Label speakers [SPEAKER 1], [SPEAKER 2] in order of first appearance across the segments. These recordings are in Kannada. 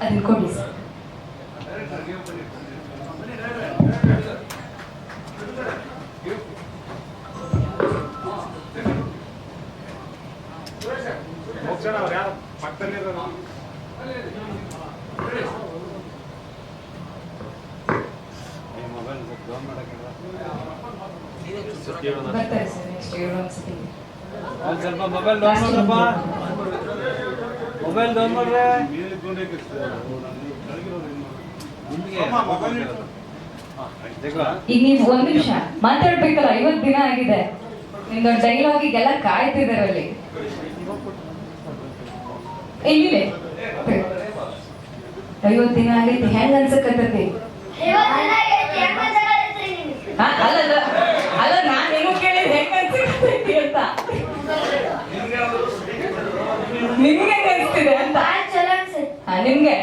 [SPEAKER 1] ಅದನ್ನ ಕೊಡಿ ಸರ್
[SPEAKER 2] ಹೋಗ್ಸೋಣ ಅವ್ರು ಯಾರು ಪಕ್ಕದಲ್ಲಿರೋರು
[SPEAKER 1] ಬರ್ತಾರೆ ಸರ್ ನೆಕ್ಸ್ಟ್ ಇವರು ಒಂದ್ಸತಿ.
[SPEAKER 3] ಒಂದ್ ಸ್ವಲ್ಪ ಮೊಬೈಲ್ ಡೌನ್ ಮಾಡ್ರಪ್ಪ ಮೊಬೈಲ್ ಡೌನ್ ಮಾಡ್ರೆ?
[SPEAKER 1] ಈಗ ನೀವು ಒಂದ್ ನಿಮಿಷ ಮಾತಾಡ್ಬೇಕಲ್ಲ ಐವತ್ ದಿನ ಆಗಿದೆ. ನಿಮ್ದು ಎಲ್ಲ ಕಾಯ್ತಿದ್ದಾರೆ ಅಲ್ಲಿ. ಎಲ್ಲಿದೆ ಐವತ್ ದಿನ ಆಗೈತಿ ಹೆಂಗ್ ಅನ್ಸಕತ್ತೈತಿ? ಹಾ, ಅಲ್ಲ ಅಲ್ಲ ಅಲ್ಲ ನಾನ್ ಏನು ಕೇಳಿದ್ ಹೆಂಗ್ ಅನ್ಸಕತ್ತೈತಿ ಅಂತ ನಿಮ್ಗೆ ಹೆಂಗ್ ಅನ್ಸ್ತಿದೆ ಅಂತ ಹಾ, ನಿಮ್ಗೆ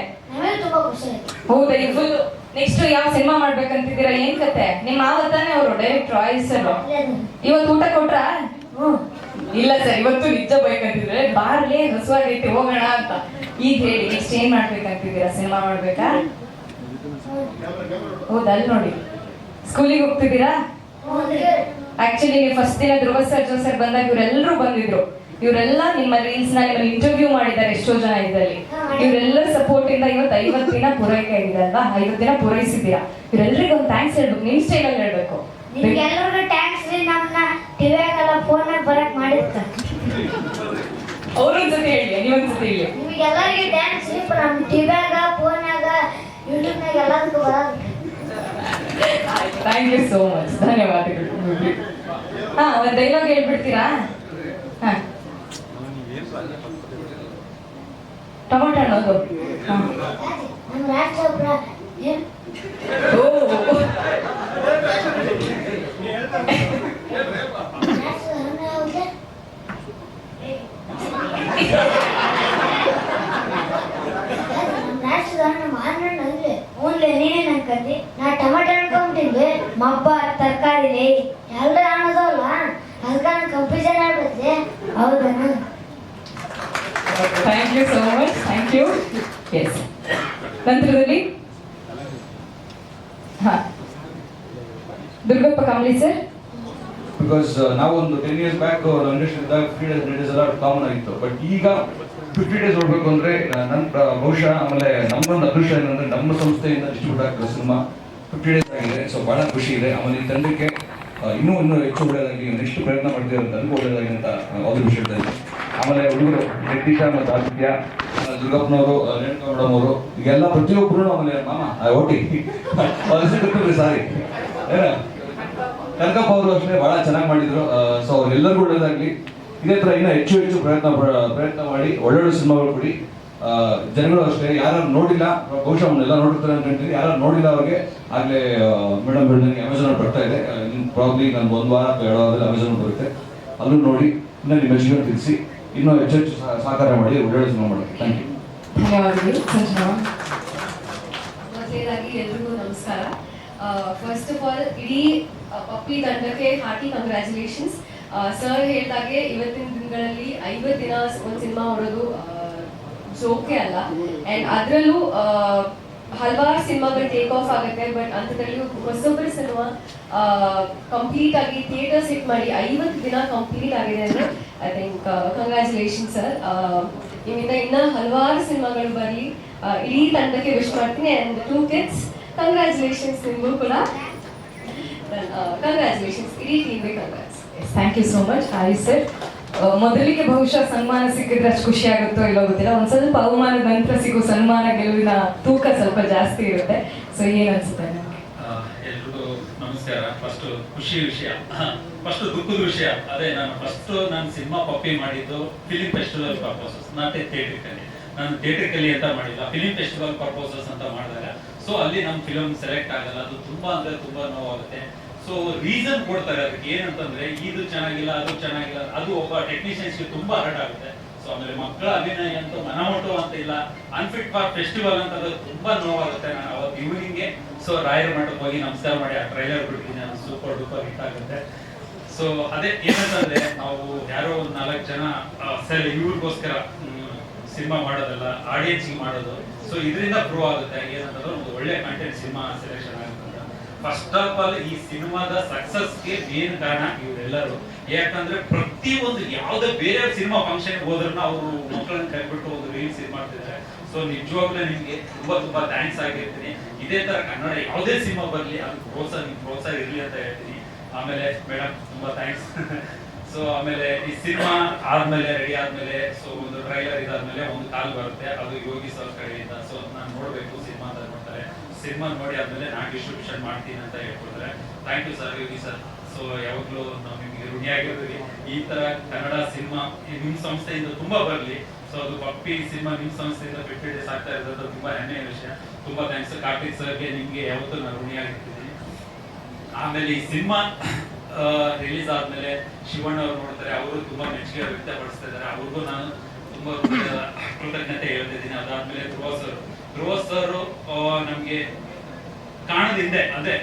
[SPEAKER 1] ಹೌದಾ ಫುಲ್ ನೆಕ್ಸ್ಟ್ ಯಾವ ಸಿನಿಮಾ ಮಾಡ್ಬೇಕಂತಿದ್ದೀರಾ? ಏನ್ ಕತೆ? ನಿಮ್ಮ ಮಾವ ತಾನೇ ಅವರು ಡೈರೆಕ್ಟ್ ರಾಯ್ಸ್ ಇವತ್ತು ಊಟ ಕೊಟ್ರಾ? ಇಲ್ಲ ಸರ್ ಇವತ್ತು ನಿಜ ಬೇಕಂತಿದ್ರೆ ಬಾರ್ಲೇ ಹಸುವಾಗೈತೆ ಹೋಗೋಣ ಅಂತ. ಈಗ ಹೇಳಿ ನೆಕ್ಸ್ಟ್ ಏನ್ ಮಾಡ್ಬೇಕಂತಿದ್ದೀರಾ? ಸಿನಿಮಾ ಮಾಡ್ಬೇಕಾ? ಹೌದಾ ಅಲ್ಲಿ ನೋಡಿ. ಸ್ಕೂಲಿಗೆ ಹೋಗ್ತಿದ್ದೀರಾ? ಆಕ್ಚುಲಿ ಫಸ್ಟ್ ದಿನ ಧ್ರುವ ಸರ್ ಜೋ ಸರ್ ಬಂದಾಗ ಇವರೆಲ್ಲರೂ ಬಂದಿದ್ರು. ಇವರೆಲ್ಲ ನಿಮ್ಮ ರೀಲ್ಸ್ನ ನಿಮ್ಮ ಇಂಟರ್ವ್ಯೂ ಮಾಡಿದ್ದಾರೆ ಎಷ್ಟೋ ಜನ ಇದರಲ್ಲಿ. ಇವರೆಲ್ಲರ ಸಪೋರ್ಟ್ ಇಂದ ಇವತ್ತು ಐವತ್ತು ದಿನ ಪೂರೈಕೆ ಆಗಿದೆ ಅಲ್ವಾ? ಐವತ್ತು ದಿನ ಪೂರೈಸಿದ್ದೀರಾ? ಇವರೆಲ್ಲರಿಗೂ ಒಂದು ಥ್ಯಾಂಕ್ಸ್ ಹೇಳ್ಬೇಕು. ನಿಮ್ ಸ್ಟೈಲ್ ಅಲ್ಲಿ ಹೇಳ್ಬೇಕು.
[SPEAKER 4] ನಿಮ್ಗೆಲ್ಲರಿಗೂ ಟ್ಯಾಂಕ್ಸ್ ರೀ. ನಮ್ಮನ್ನ ಟಿವಿಯಾಗೆಲ್ಲ ಫೋನ್ ಬರಕ್ ಮಾಡಿರ್ತ.
[SPEAKER 1] ಜೊತೆ ಹೇಳಿ ನೀವೊಂದ್ಸತಿ ಹೇಳಿ.
[SPEAKER 4] ನಿಮ್ಗೆಲ್ಲರಿಗೆ ಟ್ಯಾಂಕ್ಸ್ ರೀ. ನಮ್ಮ ಟಿವಿಯಾಗ ಫೋನ್ಯಾಗ ಯೂಟ್ಯೂಬ್ನಾಗ ಎಲ್ಲದಕ್ಕೂ ಬರೋದು
[SPEAKER 1] ಥ್ಯಾಂಕ್ ಯು ಸೋ ಮಚ್ ಧನ್ಯವಾದಗಳು. ಹಾ ಒಂದು ಡೈಲಾಗ್ ಹೇಳ್ಬಿಡ್ತೀರಾ? ಹಾ. ಟೊಮೊಟೊ
[SPEAKER 4] ಹಣ್ಣು ಅದು ನಾ ಮಬ್ಬ ತರಕಾರಿ ಎಲ್ಲ ಹಣ್ಣು ಅದಾವಲ್ಲ ಅದಕ್ಕೆ ಕನ್ಫ್ಯೂಷನ್ ಆಗ್ಬಿಡುತ್ತೆ. ಹೌದಾ?
[SPEAKER 1] Thank you so much thank you yes ನಂತರದಲ್ಲಿ ಹಾ ದುರ್ಗಪ್ಪ ಕಾಂಬ್ಳಿ ಸರ್
[SPEAKER 5] ಬಿಕಾಸ್ ನಾವೊಂದು ಟೆನ್ ಇಯರ್ಸ್ ಬ್ಯಾಕ್ ಇಂಡಸ್ಟ್ರಿ ಇದ್ದಾಗ ಫಿಫ್ಟಿ ಡೇಸ್ ಡೇಸ್ ಎಲ್ಲ ಕಾಮನ್ ಆಗಿತ್ತು. ಬಟ್ ಈಗ ಫಿಫ್ಟಿ ಡೇಸ್ ನೋಡ್ಬೇಕು ಅಂದ್ರೆ ನನ್ನ ಬಹುಶಃ ಆಮೇಲೆ ನಮ್ಮೊಂದು ಅದೃಷ್ಟ ಏನಂದ್ರೆ ನಮ್ಮ ಸಂಸ್ಥೆಯಿಂದ ಡಿಸ್ಟ್ರಿಬ್ಯೂಟ್ ಆಗಿರೋ ಸಿನಿಮಾ ಫಿಫ್ಟಿ ಡೇಸ್ ಆಗಿದೆ. ಸೊ ಬಹಳ ಖುಷಿ ಇದೆ. ಆಮೇಲೆ ಈ ತಂಡಕ್ಕೆ ಇನ್ನೂ ಇನ್ನೂ ಹೆಚ್ಚು ಒಳ್ಳೆಯದಾಗಿ ನೆಕ್ಸ್ಟ್ ಪ್ರಯತ್ನ ಮಾಡ್ತೀವಿ ಅಂತ ಒಳ್ಳೆಯದಾಗಿ ಅಂತ ಅವ್ರ ವಿಷಯ ಇದೆ ಆಮೇಲೆ ಹುಡುಗರು ನಿತೀಶ ಮತ್ತು ಆದಿತ್ಯ ದುರ್ಗಪ್ಪನವರು ರೇಣುಕಾ ಮೇಡಮ್ ಅವರು, ಈಗೆಲ್ಲ ಪ್ರತಿಯೊಬ್ಬರು ಆಮೇಲೆ ಮಾಮ ಓಟಿ. ಓಟಿ ಸಾರಿ. ಕನಕಪ್ಪ ಅವರು ಅಷ್ಟೇ ಬಹಳ ಚೆನ್ನಾಗಿ ಮಾಡಿದ್ರು. ಸೊ ಅವ್ರೆಲ್ಲರಿಗೂ ಒಳ್ಳೇದಾಗ್ಲಿ. ಇದೇ ತರ ಇನ್ನೂ ಹೆಚ್ಚು ಹೆಚ್ಚು ಪ್ರಯತ್ನ ಪ್ರಯತ್ನ ಮಾಡಿ, ಒಳ್ಳೊಳ್ಳೆ ಸಿನಿಮಾಗಳು ಕೊಡಿ. ಜನಗಳು ಅಷ್ಟೇ ಯಾರು ನೋಡಿಲ್ಲ, ಬಹುಶಃ ಅವನ್ನೆಲ್ಲ ನೋಡಿರ್ತಾರೆ ಅಂತ ಹೇಳ್ತೀನಿ. ಯಾರು ನೋಡಿಲ್ಲ ಅವ್ರಿಗೆ, ಆಗ್ಲೇ ಮೇಡಮ್ ಮೇಡಮ್ ಅಮೆಝಾನ್ ಬರ್ತಾ ಇದೆ. ಪ್ರಾಬ್ಲಿ ನಾನು ಒಂದು ವಾರ ಎರಡು ವಾರದಲ್ಲಿ ಅಮೆಝಾನ್ ಬರುತ್ತೆ. ಅಲ್ಲೂ ನೋಡಿ, ಇನ್ನು ನಿಮ್ಮ ಜೀವನ ತಿಳಿಸಿ. ಇನ್ನೂ ಹೆಚ್ಚು ಹೆಚ್ಚು ಸಹಕಾರ ಮಾಡಿ ಸಿನಿಮಾ ಮಾಡಿ ಥ್ಯಾಂಕ್ ಯು
[SPEAKER 1] ಧನ್ಯವಾದಗಳು.
[SPEAKER 6] ಎಲ್ರಿಗೂ ನಮಸ್ಕಾರ. ಫಸ್ಟ್ ಆಫ್ ಆಲ್ ಇಡೀ ಪಪ್ಪಿ ತಂಡಕ್ಕೆ ಹಾಕಿ ಕಂಗ್ರ್ಯಾಚುಲೇಷನ್ಸ್ ಸರ್ ಹೇಳಿದಾಗೆ ಇವತ್ತಿನ ದಿನಗಳಲ್ಲಿ ಐವತ್ತು ದಿನ ಒಂದು ಸಿನಿಮಾ ಹೊಡೋದು ಜೋಕೆ ಅಲ್ಲ. ಅಂಡ್ ಅದರಲ್ಲೂ ಹಲವಾರು ಸಿನಿಮಾಗಳು ಟೇಕ್ ಆಫ್ ಆಗುತ್ತೆ ಬಟ್ ಅಂಥದ್ರಲ್ಲಿ ಹೊಸೊಬ್ಬರ ಸಿನಿಮಾ ಕಂಪ್ಲೀಟ್ ಆಗಿ ಥಿಯೇಟರ್ಸ್ ಹಿಟ್ ಮಾಡಿ ಐವತ್ತು ದಿನ ಕಂಪ್ಲೀಟ್ ಆಗಿದೆ ಅಂದರೆ ಐ ಥಿಂಕ್ ಕಂಗ್ರ್ಯಾಚುಲೇಷನ್ ಸರ್ ನಿಮ್ಮಿಂದ ಇನ್ನ ಹಲವಾರು ಸಿನಿಮಾಗಳು ಬರಲಿ. ಇಡೀ ತಂಡಕ್ಕೆ ವಿಶ್ ಮಾಡ್ತೀನಿ ಅಂಡ್ ಟೂ ಕಿಡ್ಸ್ ಕಂಗ್ರ್ಯಾಚುಲೇಷನ್ಸ್ ನಿಮಗೂ ಕೂಡ. ಕಂಗ್ರ್ಯಾಚುಲೇಷನ್ಸ್ ಇಡೀ ಟೀಮ್ಗೆ congrats
[SPEAKER 1] thank you so much I sir ಮೊದಲಿಗೆ ಬಹುಶಃ ಸನ್ಮಾನ ಸಿಕ್ಕಿದ್ರೆ ಅಷ್ಟು ಖುಷಿ ಆಗುತ್ತೋ ಇಲ್ಲೋ ಗೊತ್ತಿಲ್ಲ. ಒಂದ್ ಸ್ವಲ್ಪ ಅವಮಾನದ ನಂತರ ಸಿಗೋ ಸನ್ಮಾನ ಗೆಲುವಿನ ತೂಕ ಸ್ವಲ್ಪ ಜಾಸ್ತಿ ಇರುತ್ತೆ. ಸೊ ಏನ್ ಅನ್ಸುತ್ತೆ
[SPEAKER 7] ಎಲ್ರಿಗೂ ನಮಸ್ಕಾರ. ಫಸ್ಟ್ ಖುಷಿ ವಿಷಯ. ಫಸ್ಟ್ ದುಃಖದ ವಿಷಯ. ಅದೇ ನಾನು ಫಸ್ಟ್ ನಾನು ಸಿನಿಮಾ ಕಾಪಿ ಮಾಡಿದ್ದು film festival purposes not theatrically ನಾನು ಥಿಯೇಟ್ರಿಕಲಿ ಅಂತ ಮಾಡಿಲ್ಲ. ಫಿಲಿಂ ಫೆಸ್ಟಿವಲ್ ಪರ್ಪೋಸಸ್ ಅಂತ ಮಾಡಿದಾಗ. ಸೊ ಅಲ್ಲಿ ನಮ್ಮ ಫಿಲಮ್ ಸೆಲೆಕ್ಟ್ ಆಗಲ್ಲ. ಅದು ತುಂಬಾ ಅಂದ್ರೆ ತುಂಬಾ ನೋವಾಗುತ್ತೆ. ಸೊ ರೀಸನ್ ಕೊಡ್ತಾರೆ ಅದಕ್ಕೆ ಏನಂತಂದ್ರೆ, ಇದು ಚೆನ್ನಾಗಿಲ್ಲ, ಅದು ಚೆನ್ನಾಗಿಲ್ಲ, ಅದು ಒಬ್ಬ ಟೆಕ್ನಿಷಿಯನ್ಸ್ಗೆ ತುಂಬಾ ಹರ್ಟ್ ಆಗುತ್ತೆ. ಸೊ ಆಮೇಲೆ ಮಕ್ಕಳ ಅಭಿನಯ ಅಂತ ಮನಮೋಟು ಅಂತ ಇಲ್ಲ. ಅನ್ಫಿಟ್ ಫಾರ್ ಫೆಸ್ಟಿವಲ್ ಅಂತ ಅದು ತುಂಬಾ ನೋವಾಗುತ್ತೆ. ನಾನು ಅವತ್ತು ಈವ್ನಿಂಗ್ಗೆ ಸೊ ರಾಯರ ಮಠಕ್ಕೆ ಹೋಗಿ ನಮಸ್ಕಾರ ಮಾಡಿ, ಆ ಟ್ರೈಲರ್ ಬಿಡ್ತೀನಿ ಅದು ಸೂಪರ್ ಡೂಪರ್ ಹಿಟ್ ಆಗುತ್ತೆ. ಸೊ ಅದೇ ಏನಂತಂದ್ರೆ, ನಾವು ಯಾರೋ ಒಂದ್ ನಾಲ್ಕು ಜನ ಸರ್, ಇವ್ರಿಗೋಸ್ಕರ ಸಿನಿಮಾ ಮಾಡೋದಲ್ಲ ಆಡಿಯನ್ಸ್ ಮಾಡೋದು. ಸೊ ಇದರಿಂದ ಪ್ರೂವ್ ಆಗುತ್ತೆ ಏನಂತಂದ್ರೆ, ಒಂದು ಒಳ್ಳೆ content cinema selection first of all ಈ ಸಿನಿಮಾದ ಸಕ್ಸಸ್ಗೆ ಮೇನ್ ಕಾರಣ ಇವರೆಲ್ಲರೂ. ಯಾಕಂದ್ರೆ ಪ್ರತಿ ಒಂದು ಯಾವುದೇ ಬೇರೆ ಸಿನಿಮಾ ಫಂಕ್ಷನ್ ಹೋದ್ರೂ ಅವರು ಮಕ್ಕಳನ್ನ ಕೈಬಿಟ್ಟು ಒಂದು ರೀಲ್ಸ್ ಇದು ಮಾಡ್ತಿದ್ದಾರೆ. ಸೊ ನಿಜವಾಗ್ಲೂ ನಿಮ್ಗೆ ತುಂಬಾ ತುಂಬಾ ಥ್ಯಾಂಕ್ಸ್ ಆಗಿರ್ತೀನಿ. ಇದೇ ತರ ಕನ್ನಡ ಯಾವುದೇ ಸಿನಿಮಾ ಬರ್ಲಿ ಅದು ಪ್ರೋತ್ಸಾಹ ನಿಮ್ಗೆ ಪ್ರೋತ್ಸಾಹ ಇರ್ಲಿ ಅಂತ ಹೇಳ್ತೀನಿ. ಆಮೇಲೆ ಮೇಡಮ್ ತುಂಬಾ ಥ್ಯಾಂಕ್ಸ್ ಸೊ ಆಮೇಲೆ ಈ ಸಿನಿಮಾ ಆದ್ಮೇಲೆ ರೆಡಿ ಆದ್ಮೇಲೆ ಸೊ ಒಂದು ಟ್ರೈಲರ್ ಇದಾದ್ಮೇಲೆ ಒಂದು ಕಾಲ್ ಬರುತ್ತೆ. ಅದು ಯೋಗಿ ಸರ್ ಕಡೆಯಿಂದ. ಸೊ ನಾನು ನೋಡ್ಬೇಕು ಸಿನಿಮಾ ನೋಡಿ ಆದ್ಮೇಲೆ ನಾನು ಡಿಸ್ಟ್ರಿಬ್ಯೂಷನ್ ಮಾಡ್ತೀನಿ ಅಂತ ಹೇಳ್ಕೊಡ್ತಾರೆ. Thank you sir Yogi sir so ಯಾವಾಗಲೂ ನಾವು ನಿಮಗೆ ಋಣಿಯಾಗಿರ್ತೀವಿ ಈ ತರ ಕನ್ನಡ ಸಿನಿಮಾ ನಿಮ್ಮ ಸಂಸ್ಥೆಯಿಂದ ತುಂಬಾ ಬರಲಿ. ಸೊ ಅದು ಪಪ್ಪಿ ಸಿನಿಮಾ ನಿಮ್ಮ ಸಂಸ್ಥೆಯಿಂದ ಫಿಫ್ಟಿ ಡೇಸ್ ಆಗ್ತಾ ಇರೋದು ತುಂಬಾ ಹೆಮ್ಮೆಯ ವಿಷಯ. ತುಂಬಾ ಥ್ಯಾಂಕ್ಸ್ ಕಾರ್ತಿಕ್ ಸರ್ಗೆ ನಿಮ್ಗೆ ಯಾವತ್ತೂ ನಾನು ಋಣಿಯಾಗಿರ್ತೀನಿ ಆಮೇಲೆ ಈ ಸಿನಿಮಾ ರಿಲೀಸ್ ಆದ್ಮೇಲೆ ಶಿವಣ್ಣ ಅವ್ರು ನೋಡ್ತಾರೆ. ಅವರು ತುಂಬಾ ಮೆಚ್ಚುಗೆ ವ್ಯಕ್ತಪಡಿಸ್ತಾ ಇದ್ದಾರೆ. ಅವ್ರಿಗೂ ನಾನು ತುಂಬಾ ಕೃತಜ್ಞತೆ ಹೇಳ್ತಿದ್ದೀನಿ. ಅದಾದ್ಮೇಲೆ ಧ್ರುವ ಸರ್ ಧ್ರುವ ಸರ್ ನಮ್ಗೆ ಕಾಣದಿಂದೆ. ಅದೇ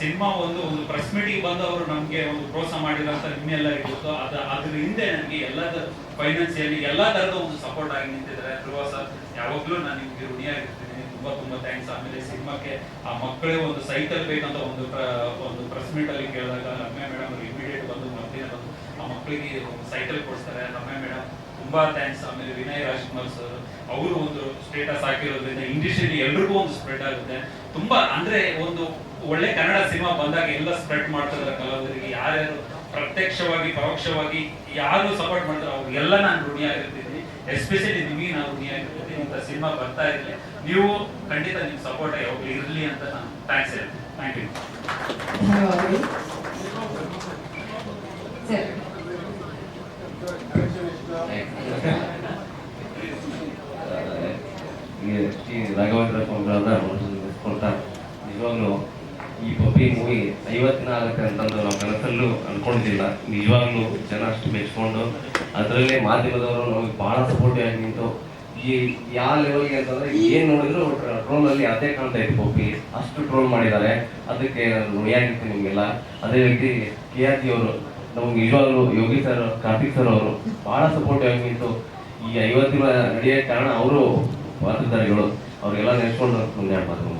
[SPEAKER 7] ಸಿನಿಮಾ ಒಂದು ಒಂದು ಪ್ರೆಸ್ ಮೀಟಿಂಗ್ ಬಂದು ಅವರು ನಮ್ಗೆ ಒಂದು ಪ್ರೋತ್ಸಾಹ ಮಾಡಿಲ್ಲ ಅಂತ ನಿಮ್ಮೆಲ್ಲರಿಗೂ ಗೊತ್ತು. ಅದ, ಅದ್ರ ಹಿಂದೆ ನಮಗೆ ಎಲ್ಲದ ಫೈನಾನ್ಸಿಯಲಿ ಎಲ್ಲ ತರದ ಒಂದು ಸಪೋರ್ಟ್ ಆಗಿ ನಿಂತಿದ್ದಾರೆ. ಧ್ರುವ ಸರ್ ಯಾವಾಗ್ಲೂ ನಾನು ನಿಮ್ಗೆ ಋಣಿಯಾಗಿರ್ತೀನಿ. ತುಂಬಾ ತುಂಬಾ ಥ್ಯಾಂಕ್ಸ್ ಆಮೇಲೆ ಸಿನಿಮಾಕ್ಕೆ ಆ ಮಕ್ಕಳೇ ಒಂದು ಸೈಕಲ್ ಬೇಕಂತ ಒಂದು ಒಂದು ಪ್ರೆಸ್ ಮೀಟ್ ಅಲ್ಲಿ ಕೇಳಿದಾಗ ರಮ್ಯಾ ಮೇಡಮ್ ಇಮಿಡಿಯೇಟ್ ಬಂದು ಮರ್ದಿನ ಬಂದು ಆ ಮಕ್ಕಳಿಗೆ ಸೈಕಲ್ ಕೊಡ್ತಾರೆ ರಮ್ಯಾ ಮೇಡಮ್ ತುಂಬಾ ಥ್ಯಾಂಕ್ಸ್ ಆಮೇಲೆ ವಿನಯ್ ರಾಜ್ಕುಮಾರ್ ಸರ್ ಅವರು ಒಂದು ಸ್ಟೇಟಸ್ ಹಾಕಿರೋದ್ರಿಂದ ಇಂಡಸ್ಟ್ರಿಯಲ್ಲಿ ಎಲ್ರಿಗೂ ಒಂದು ಸ್ಪ್ರೆಡ್ ಆಗುತ್ತೆ. ತುಂಬಾ ಅಂದ್ರೆ ಒಂದು ಒಳ್ಳೆ ಕನ್ನಡ ಸಿನಿಮಾ ಬಂದಾಗ ಎಲ್ಲ ಸ್ಪ್ರೆಡ್ ಮಾಡ್ತಾರೆ ಕಲಾವಿದರಿಗೆ. ಯಾರ್ಯಾರು ಪ್ರತ್ಯಕ್ಷವಾಗಿ, ಪರೋಕ್ಷವಾಗಿ ಯಾರು ಸಪೋರ್ಟ್ ಮಾಡ್ತಾರೆ, ಅವ್ರಿಗೆಲ್ಲ ನಾನು ಋಣಿಯಾಗಿರ್ತೀನಿ ಎಸ್ಪೆಷಲಿ ನಿಮಗೆ ನಾನು ಋಣಿಯಾಗಿರ್ತೀನಿ ಇಂಥ ಸಿನಿಮಾ ಬರ್ತಾ ಇರಲಿ. ನೀವು ಖಂಡಿತ ನಿಮ್ಮ ಸಪೋರ್ಟ್ ಯಾವಾಗಲೂ ಇರಲಿ ಅಂತ ನಾನು ಥ್ಯಾಂಕ್ಸ್ ಹೇಳ್ತೀನಿ. ಥ್ಯಾಂಕ್ ಯು
[SPEAKER 1] ಧನ್ಯವಾದಗಳು ಸರ್
[SPEAKER 8] ಈ ಶ್ರೀ ರಾಘವೇಂದ್ರ ಸ್ವಾಮಿಗಳನ್ನ ನೆನೆಸ್ಕೊಳ್ತಾ ನಿಜವಾಗ್ಲೂ ಈ ಪಪ್ಪಿ ಮೂವಿ ಐವತ್ತಿನ ಆಗುತ್ತೆ ಅಂತಂದು ನಾವು ಕನಸಲ್ಲೂ ಅನ್ಕೊಂಡಿದ್ದಿಲ್ಲ ನಿಜವಾಗ್ಲೂ ಜನ ಅಷ್ಟು ಮೆಚ್ಕೊಂಡು ಅದರಲ್ಲೇ ಮಾಧ್ಯಮದವರು ನಮಗೆ ಬಹಳ ಸಪೋರ್ಟಿವ್ ಆಗಿ ನಿಂತು ಈ ಯಾವ ಲೆವೆಲ್ಗೆ ಅಂತಂದ್ರೆ ಏನ್ ನೋಡಿದ್ರು ಟ್ರೋಲ್ ಅಲ್ಲಿ ಅದೇ ಕಾಣ್ತಾ ಇತ್ತು ಪೋಪಿ ಅಷ್ಟು ಟ್ರೋಲ್ ಮಾಡಿದ್ದಾರೆ. ಅದಕ್ಕೆ ನಾನು ನಿಮ್ಗೆಲ್ಲ ನಿಮಗೆಲ್ಲ. ಅದೇ ರೀತಿ ಕೆ ಆರ್ ಜಿ ಅವರು, ನಮ್ಗೆ ನಿಜವಾಗ್ಲೂ ಯೋಗಿ ಸರ್ ಕಾರ್ತಿಕ್ ಸರ್ ಅವರು ಬಹಳ ಸಪೋರ್ಟಿವ್ ಆಗಿ ನಿಂತು ಈ ಐವತ್ತಿನ ರಡಿಯ ಕಾರಣ ಅವರು ಬರ್ತಿದ್ದಾರೆ ಅವ್ರಿಗೆಲ್ಲ ನೆನೆಸ್ಕೊಂಡು ಮುಂದೆ
[SPEAKER 1] ಆಡ್ಬಾರ್ದು